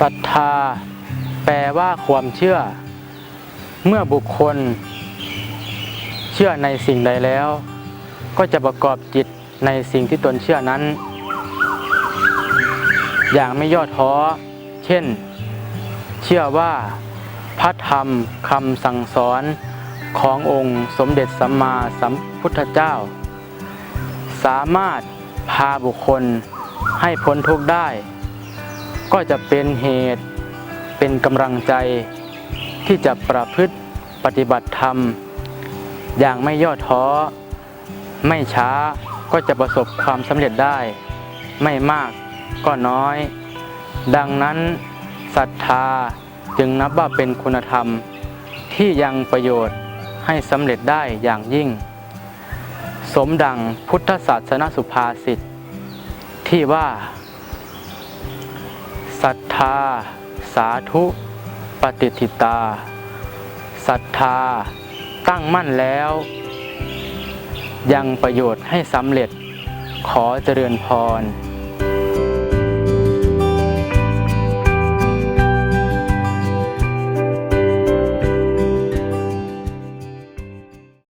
ศรัทธา แปลว่าความเชื่อ เมื่อบุคคล เชื่อในสิ่งใดแล้ว ก็จะประกอบจิตในสิ่งที่ตนเชื่อนั้น อย่างไม่ย่อท้อ เช่น เชื่อว่าพระธรรมคำสั่งสอนขององค์สมเด็จสัมมาสัมพุทธเจ้า สามารถพาบุคคลให้พ้นทุกข์ได้ ก็จะเป็นเหตุเป็นกำลังใจที่จะประพฤติปฏิบัติธรรม อย่างไม่ย่อท้อ ไม่ช้าก็จะประสบความสำเร็จได้ ไม่มากก็น้อย ดังนั้นศรัทธาจึงนับว่าเป็นคุณธรรมที่ยังประโยชน์ให้สำเร็จได้อย่างยิ่ง สมดังพุทธศาสนสุภาษิตที่ว่า ศรัทธา สาธุ ปฏิทิตาศรัทธา ตั้งมั่นแล้ว ยังประโยชน์ให้สำเร็จ ขอเจริญพร